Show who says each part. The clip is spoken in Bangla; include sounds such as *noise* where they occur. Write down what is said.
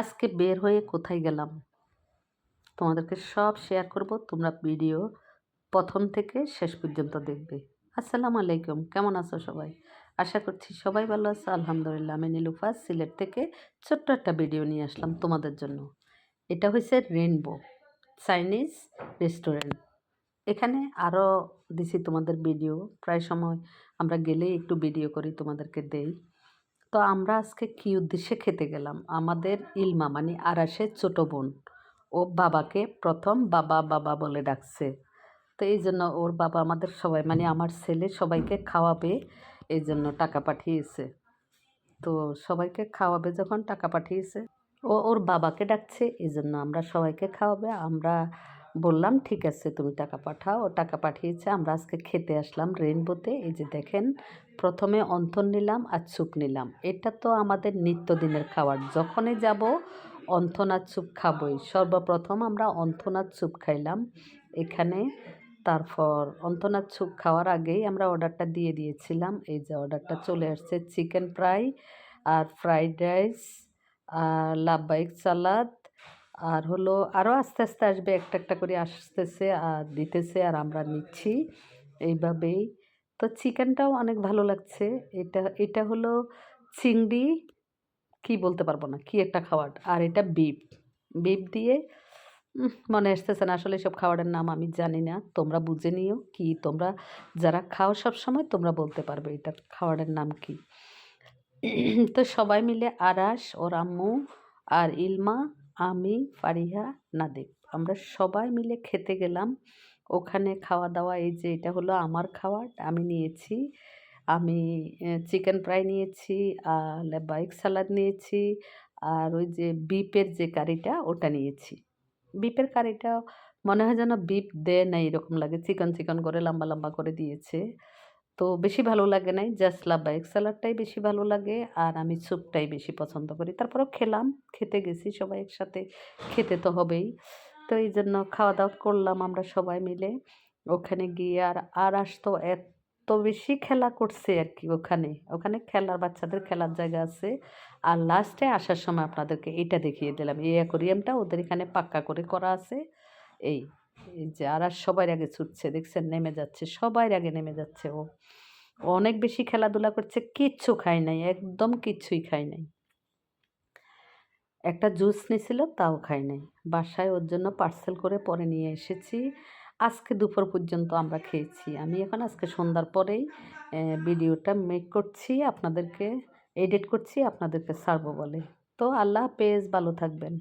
Speaker 1: আজকে বের হয়ে কোথায় গেলাম? তোমাদেরকে সব শেয়ার করব। তোমরা ভিডিও প্রথম থেকে শেষ পর্যন্ত দেখবে। আসসালামু আলাইকুম, কেমন আছো সবাই? আশা করছি সবাই ভালো আছো। আলহামদুলিল্লাহ, আমি নীলুফা, সিলেট থেকে ছোট্ট একটা ভিডিও নিয়ে আসলাম তোমাদের জন্য। এটা হয়েছে রেনবো চাইনিজ রেস্টুরেন্ট এখানে আরও দিছি তোমাদের ভিডিও প্রায় সময় আমরা গেলেই একটু ভিডিও করি, তোমাদেরকে দেই। তো আমরা আজকে কী উদ্দেশ্যে খেতে গেলাম? আমাদের ইলমা মানে আরাসের ছোটো বোন। ও বাবাকে প্রথম বাবা বাবা বলে ডাকছে। তো এই জন্য ওর বাবা আমাদের সবাই মানে আমার ছেলে সবাইকে খাওয়াবে, এই জন্য টাকা পাঠিয়েছে। তো সবাইকে খাওয়াবে যখন, টাকা পাঠিয়েছে। ও ওর বাবাকে ডাকছে, এই জন্য আমরা সবাইকে খাওয়াবে। আমরা বললাম, ঠিক আছে, তুমি টাকা পাঠাও। টাকা পাঠিয়েছে, আমরা আজকে খেতে আসলাম রেনবোতে এই যে দেখেন, প্রথমে অন্থন নিলাম আর চুপ নিলাম। এটা তো আমাদের নিত্যদিনের খাবার। যখনই যাব, অন্থন আর চুপ খাবই। সর্বপ্রথম আমরা অন্থন আর চুপ খাইলাম। এখানে তারপর অন্তনার চুপ খাওয়ার আগেই আমরা অর্ডারটা দিয়ে দিয়েছিলাম। এই যে অর্ডারটা চলে আসছে, চিকেন ফ্রাই আর ফ্রাইড রাইস আর লাভবাইক সালাদ আর হলো আরও আস্তে আস্তে আসবে, একটা একটা করে আসতেছে, আর দিতেছে, আর আমরা নিচ্ছি এইভাবেই। তো চিকেনটাও অনেক ভালো লাগছে। এটা এটা হলো চিংড়ি, কি বলতে পারব না, কি একটা খাবার আর এটা বিপ বিপ দিয়ে মনে আসতেছে না আসলে সব খাবারের নাম, আমি জানি না। তোমরা বুঝে নিও কি, তোমরা যারা খাও সব সময় তোমরা বলতে পারবে এটা খাবারের নাম কি। *clears throat* তো সবাই মিলে আরাস, ওর আম্মু আর ইলমা আমি, ফারিহা, নাদিব। আমরা সবাই মিলে খেতে গেলাম। ওখানে খাওয়া দাওয়া এই যে এটা হলো আমার খাবার আমি নিয়েছি। আমি চিকেন ফ্রাই নিয়েছি আর বাইক সালাদ নিয়েছি, আর ওই যে বিপের যে কারিটা, ওটা নিয়েছি। বিপের কারিটা মনে হয় যেন বিপ দেয় না, এরকম লাগে। চিকন চিকন করে, লম্বা লম্বা করে দিয়েছে। তো বেশি ভালো লাগে নাই। জাস্ট লাভবাহিক স্যালাডটাই বেশি ভালো লাগে আর আমি স্যুপটাই বেশি পছন্দ করি। তারপরেও খেলাম, খেতে গেছি সবাই একসাথে, খেতে তো হবেই। তো এই জন্য খাওয়া দাওয়া করলাম আমরা সবাই মিলে। ওখানে গিয়ে আর আর আসতো এত বেশি খেলা করছে আর কি ওখানে। ওখানে খেলার, বাচ্চাদের খেলার জায়গা আছে। আর লাস্টে আসার সময় আপনাদেরকে এটা দেখিয়ে দিলাম। এই অ্যাকোরিয়ামটা ওদের এখানে পাক্কা করে করা আছে। এই এই যে আর সবাই আগে ছুটছে, দেখছেন নেমে যাচ্ছে সবাই আগে নেমে যাচ্ছে ও। অনেক বেশি খেলাধুলা করছে, কিচ্ছু খায় নাই, একদম কিচ্ছুই খায় নাই। একটা জুস নিয়েছিল তাও খাই নাই। বাসায় ওর জন্য পার্সেল করে পরে নিয়ে এসেছি। আজকে দুপুর পর্যন্ত আমরা খেয়েছি। আমি এখন আজকে সন্ধ্যার পরেই ভিডিওটা মেক করছি, আপনাদেরকে এডিট করছি, আপনাদেরকে সারবো বলে। তো আল্লাহ পেজ ভালো থাকবেন।